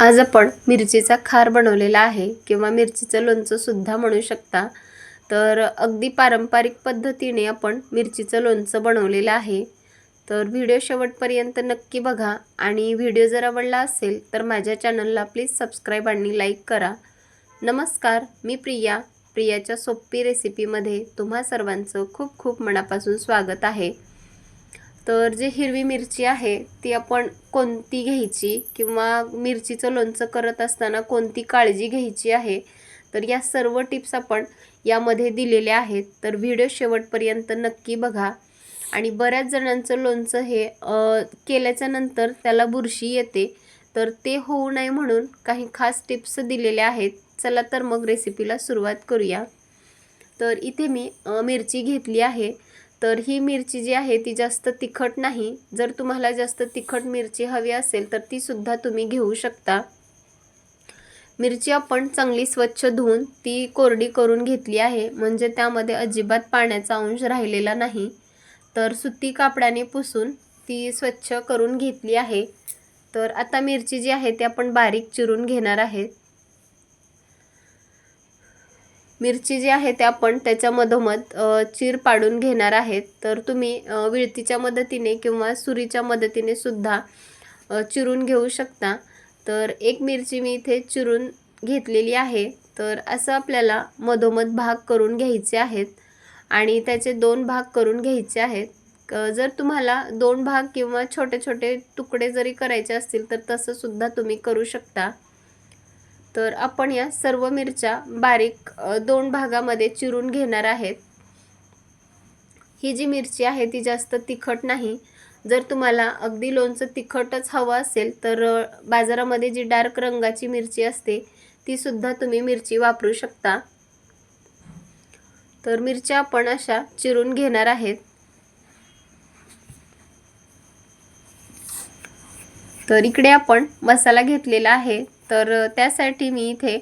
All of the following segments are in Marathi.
आज आपण मिरचीचा खार बनवलेला आहे किंवा मिरचीचं लोणचं सुद्धा म्हणू शकता. तर अगदी पारंपरिक पद्धतीने आपण मिरचीचं लोणचं बनवलेलं आहे. तर व्हिडिओ शेवटपर्यंत नक्की बघा आणि व्हिडिओ जर आवडला असेल तर माझ्या चॅनलला प्लीज सबस्क्राईब आणि लाईक करा. नमस्कार मी प्रिया. प्रियाच्या सोपी रेसिपीमध्ये तुम्हा सर्वांचं खूप खूप मनापासून स्वागत आहे. तर जे हिरवी मिरची आहे ती आपण कोणती घ्यायची किंवा मिरचीचं लोणचं करत असताना कोणती काळजी घ्यायची आहे? तर या सर्व टिप्स आपण यामध्ये दिलेल्या आहेत. तर व्हिडिओ शेवटपर्यंत नक्की बघा. आणि बऱ्याच जणांचं लोणचं हे केल्याच्यानंतर त्याला बुरशी येते. तर ते होऊ नये म्हणून काही खास टिप्स दिलेल्या आहेत. चला तर मग रेसिपीला सुरुवात करूया. तर इथे मी मिरची घेतली आहे. तर ही मिरची जी आहे ती जास्त तिखट नाही. जर तुम्हाला जास्त तिखट मिरची हवी असेल तर ती सुद्धा तुम्ही घेऊ शकता. मिरची आपण चांगली स्वच्छ धुवून ती कोरडी करून घेतली आहे. म्हणजे त्यामध्ये अजिबात पाण्याचा अंश राहिलेला नाही. तर सुती कापडाने पुसून ती स्वच्छ करून घेतली आहे. तर आता मिरची जी आहे ती आपण बारीक चिरून घेणार आहेत मिरची जी आहे ते आपण त्याच्या मधोमध चीर पाडून घेणार आहेत. तर तुम्ही विळतीच्या मदतीने किंवा सुरीच्या मदतीने सुद्धा चिरून घेऊ शकता. तर एक मिरची मी इथे चिरून घेतलेली आहे. तर असं आपल्याला मधोमध भाग करून घ्यायचे आहेत आणि त्याचे दोन भाग करून घ्यायचे आहेत. जर तुम्हाला दोन भाग किंवा छोटे छोटे तुकडे जरी करायचे असतील तर तसंसुद्धा तुम्ही करू शकता. तर आपण या सर्व मिरच्या बारीक दोन भागामध्ये चिरून घेणार आहेत. ही जी मिरची आहे ती जास्त तिखट नाही. जर तुम्हाला अगदी लोणचं तिखटच हवं असेल तर बाजारामध्ये जी डार्क रंगाची मिरची असते ती सुद्धा तुम्ही मिरची वापरू शकता. तर मिरच्या आपण अशा चिरून घेणार आहेत. तर इकडे आपण मसाला घेतलेला आहे. तर त्यासाठी मी इथे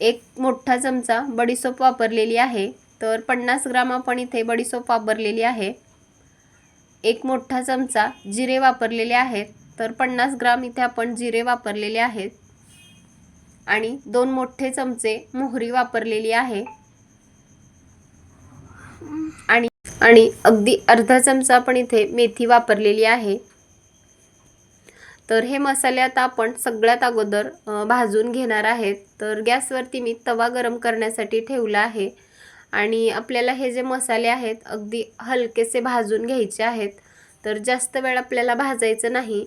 एक मोठा चमचा बडीसोप वापरलेली आहे. तर पन्नास ग्राम आपण इथे बडीसोप वापरलेली आहे. एक मोठा चमचा जिरे वापरलेले आहेत. तर पन्नास ग्राम इथे आपण जिरे वापरलेले आहेत. आणि दोन मोठे चमचे मोहरी वापरलेली आहे. आणि आणि अगदी अर्धा चमचा आपण इथे मेथी वापरलेली आहे. तर हे मसाले आता आपण सगळ्यात अगोदर भाजून घेणार आहेत. तर गॅसवरती मी तवा गरम करण्यासाठी ठेवला आहे. आणि आपल्याला हे जे मसाले आहेत अगदी हलकेसे भाजून घ्यायचे आहेत. तर जास्त वेळ आपल्याला भाजायचं नाही.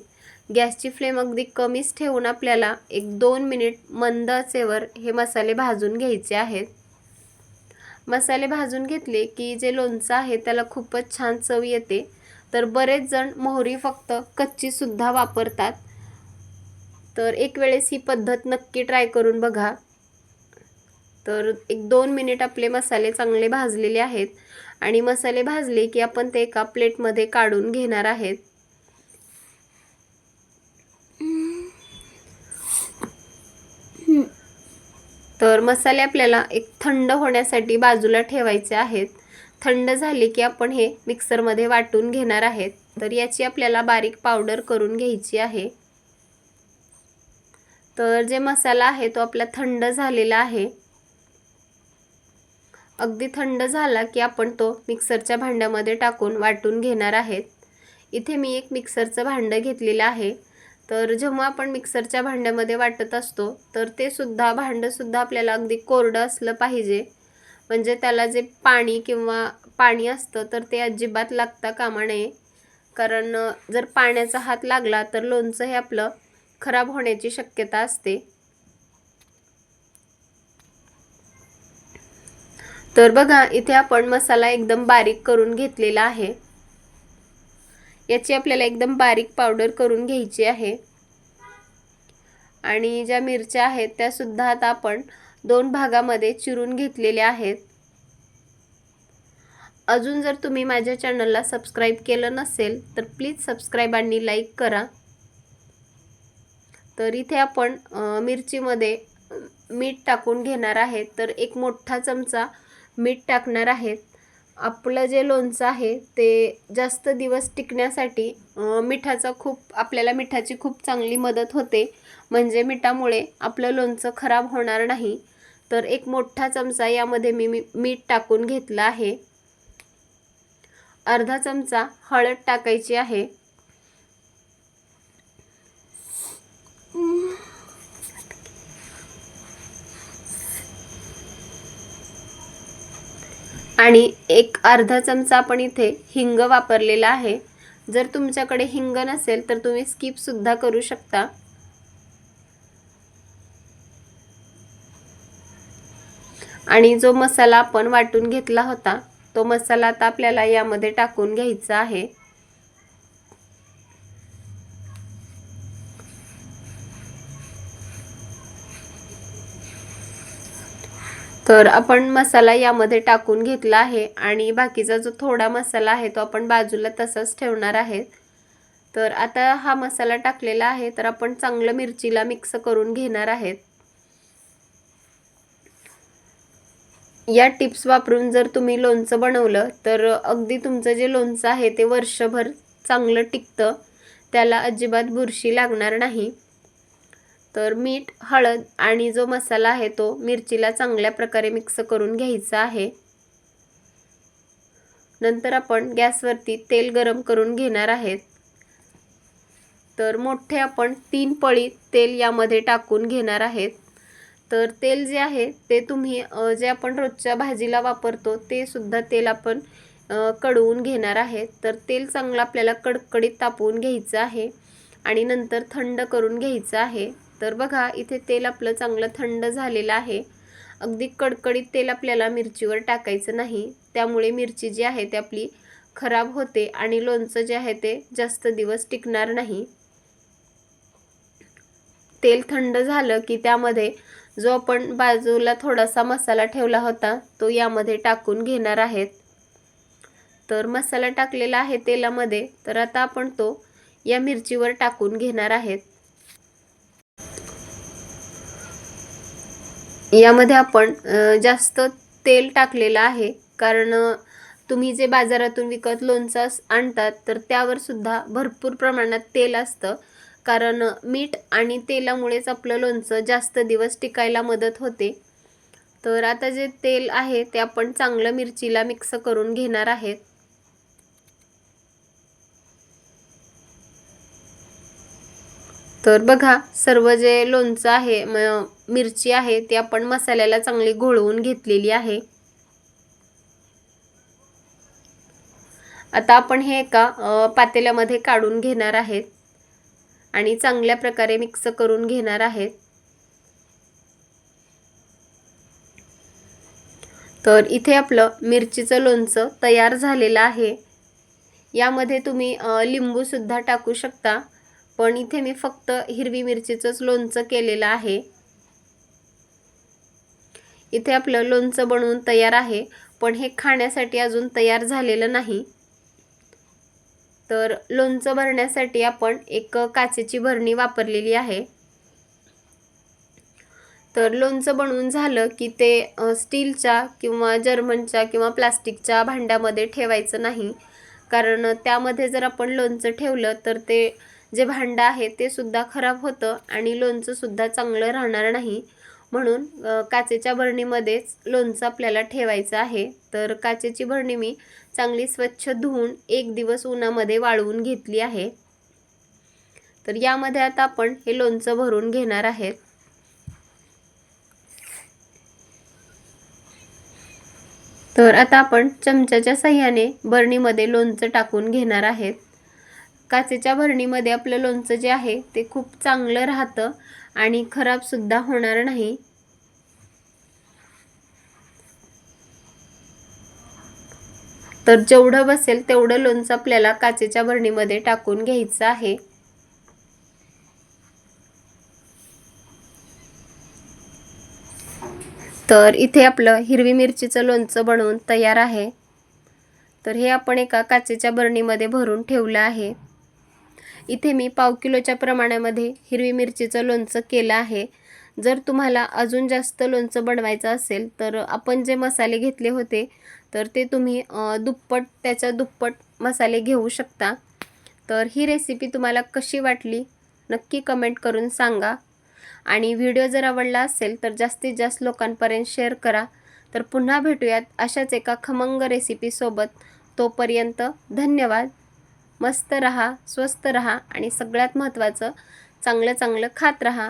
गॅसची फ्लेम अगदी कमीच ठेवून आपल्याला एक दोन मिनिट मंद आचेवर हे मसाले भाजून घ्यायचे आहेत. मसाले भाजून घेतले की जे लोणचं आहे त्याला खूपच छान चव येते. तर बरेच जण मोहरी फक्त कच्चीसुद्धा वापरतात. तर एक वेळेस ही पद्धत नक्की ट्राय करून बघा. तर एक दोन मिनिट आपले मसाले चांगले भाजलेले आहेत. आणि मसाले भाजले की आपण ते एका प्लेटमध्ये काढून घेणार आहेत. तर मसाले आपल्याला एक थंड होण्यासाठी बाजूला ठेवायचे आहेत. थंड झाले की आपण हे मिक्सरमध्ये वाटून घेणार आहेत. तर याची आपल्याला बारीक पावडर करून घ्यायची आहे. तर जे मसाला आहे तो आपला थंड झालेला आहे. अगदी थंड झाला की आपण तो मिक्सरच्या भांड्यामध्ये टाकून वाटून घेणार आहेत. इथे मी एक मिक्सरचं भांडं घेतलेलं आहे. तर जेव्हा आपण मिक्सरच्या भांड्यामध्ये वाटत असतो तर ते सुद्धा भांडंसुद्धा आपल्याला अगदी कोरडं असलं पाहिजे. म्हणजे त्याला जे पाणी किंवा पाणी असतं तर ते अजिबात लागता कामा नये. कारण जर पाण्याचा हात लागला तर लोणचं हे आपलं खराब होण्याची शक्यता असते. तर बघा इथे आपण मसाला एकदम बारीक करून घेतलेला आहे. याची आपल्याला एकदम बारीक पावडर करून घ्यायची आहे. आणि ज्या मिरच्या आहेत त्या सुद्धा आता आपण दोन भागामध्ये चिरून घेतलेले आहेत. अजून जर तुम्ही माझ्या चॅनलला सबस्क्राईब केलं नसेल तर प्लीज सबस्क्राईब आणि लाईक करा. तर इथे आपण मिरचीमध्ये मीठ टाकून घेणार आहेत तर एक मोठा चमचा मीठ टाकणार आहेत आपलं जे लोणचं आहे ते जास्त दिवस टिकण्यासाठी मिठाचा खूप आपल्याला मिठाची खूप चांगली मदत होते. म्हणजे मिठामुळे आपलं लोणचं खराब होणार नाही. तर एक मोठा चमचा यामध्ये मी मी मीठ टाकून घेतलं आहे. अर्धा चमचा हळद टाकायची आहे. आणि एक अर्धा चमचा आपण इथे हिंग वापरलेला आहे. जर तुमच्याकडे हिंग नसेल तर तुम्ही स्किपसुद्धा करू शकता. आणि जो मसाला आपण वाटून घेतला होता तो मसाला आता आपल्याला यामध्ये टाकून घ्यायचा आहे. तर आपण मसाला यामध्ये टाकून घेतला आहे आणि बाकीचा जो थोडा मसाला आहे तो आपण बाजूला तसाच ठेवणार आहे. तर आता हा मसाला टाकलेला आहे तर आपण चांगलं मिरचीला मिक्स करून घेणार आहेत या टिप्स वापरून जर तुम्ही लोणचं बनवलं तर अगदी तुमचं जे लोणचं आहे ते वर्षभर चांगलं टिकतं. त्याला अजिबात बुरशी लागणार नाही. तर मीठ हळद आणि जो मसाला आहे तो मिरचीला चांगल्या प्रकारे मिक्स करून घ्यायचा आहे. नंतर आपण गॅसवरती तेल गरम करून घेणार आहेत. तर मोठे आपण तीन पळी तेल यामध्ये टाकून घेणार आहेत. तर तेल जे आहे ते तुम्ही जे आपण रोजच्या भाजीला वापरतो ते सुद्धा तेल आपण कडवून घेणार आहे. तर तेल चांगलं आपल्याला कडकडीत तापवून घ्यायचं आहे आणि नंतर थंड करून घ्यायचं आहे. तर बघा इथे तेल आपलं चांगलं थंड झालेलं आहे. अगदी कडकडीत तेल आपल्याला मिरचीवर टाकायचं नाही. त्यामुळे मिरची जी आहे ती आपली खराब होते आणि लोणचं जे आहे ते जास्त दिवस टिकणार नाही. तेल थंड झालं की त्यामध्ये जो आपण बाजूला थोडासा मसाला ठेवला होता तो यामध्ये टाकून घेणार आहेत. तर मसाला टाकलेला आहे तेलामध्ये तर आता आपण तो या मिरचीवर टाकून घेणार आहेत. यामध्ये आपण जास्त तेल टाकलेलं आहे. कारण तुम्ही जे बाजारातून विकत लोणचं आणतात तर त्यावर सुद्धा भरपूर प्रमाणात तेल असतं. कारण मीठ आणि तेलामुळेच आपलं लोणचं जास्त दिवस टिकायला मदत होते. तर आता जे तेल आहे ते आपण चांगलं मिरचीला मिक्स करून घेणार आहेत. तर बघा सर्व जे लोणचं आहे म- मिरची आहे ती आपण मसाल्याला चांगली घोळवून घेतलेली आहे. आता आपण हे एका पातेल्यामध्ये काढून घेणार आहेत आणि चांगल्या प्रकारे मिक्स करून घेणार आहेत. तर इथे आपलं मिरचीचं लोणचं तयार झालेलं आहे. यामध्ये तुम्ही लिंबूसुद्धा टाकू शकता पण इथे मी फक्त हिरवी मिरचीचंच लोणचं केलेलं आहे. इथे आपलं लोणचं बनवून तयार आहे पण हे खाण्यासाठी अजून तयार झालेलं नाही. तर लोणचं भरण्यासाठी आपण एक काचेची भरणी वापरलेली आहे. तर लोणचं बनवून झालं की ते स्टीलच्या किंवा जर्मनच्या किंवा प्लास्टिकच्या भांड्यामध्ये ठेवायचं नाही. कारण त्यामध्ये जर आपण लोणचं ठेवलं तर ते जे भांडं आहे ते सुद्धा खराब होतं आणि लोणचंसुद्धा चांगलं राहणार नाही. म्हणून काचेच्या भरणीमध्येच लोणचं आपल्याला ठेवायचं आहे. तर काचेची भरणी मी चांगली स्वच्छ धुवून एक दिवस उन्हामध्ये वाळवून घेतली आहे. तर यामध्ये आता आपण हे लोणचं भरून घेणार आहेत. तर आता आपण चमच्याच्या सहाय्याने बरणीमध्ये लोणचं टाकून घेणार आहेत. काचेच्या भरणीमध्ये आपलं लोणचं जे आहे ते खूप चांगलं राहतं आणि खराबसुद्धा होणार नाही. तर जेवढं बसेल तेवढं लोणचं आपल्याला काचेच्या भरणीमध्ये टाकून घ्यायचं आहे. तर इथे आपलं हिरवी मिरचीचं लोणचं बनवून तयार आहे. तर हे आपण एका काचेच्या बरणीमध्ये भरून ठेवलं आहे. इथे मी पाव किलोच्या प्रमाणामध्ये हिरवी मिरचीचं लोणचं केलं आहे. जर तुम्हाला अजून जास्त लोणचं बनवायचं असेल तर आपण जे मसाले घेतले होते तर ते तुम्ही दुप्पट त्याच्या दुप्पट मसाले घेऊ शकता. तर ही रेसिपी तुम्हाला कशी वाटली नक्की कमेंट करून सांगा. आणि व्हिडिओ जर आवडला असेल तर जास्तीत जास्त लोकांपर्यंत शेअर करा. तर पुन्हा भेटूयात अशाच एका खमंग रेसिपीसोबत तोपर्यंत धन्यवाद. मस्त रहा स्वस्त रहा आणि सगळ्यात महत्त्वाचं चांगलं चांगलं खात रहा.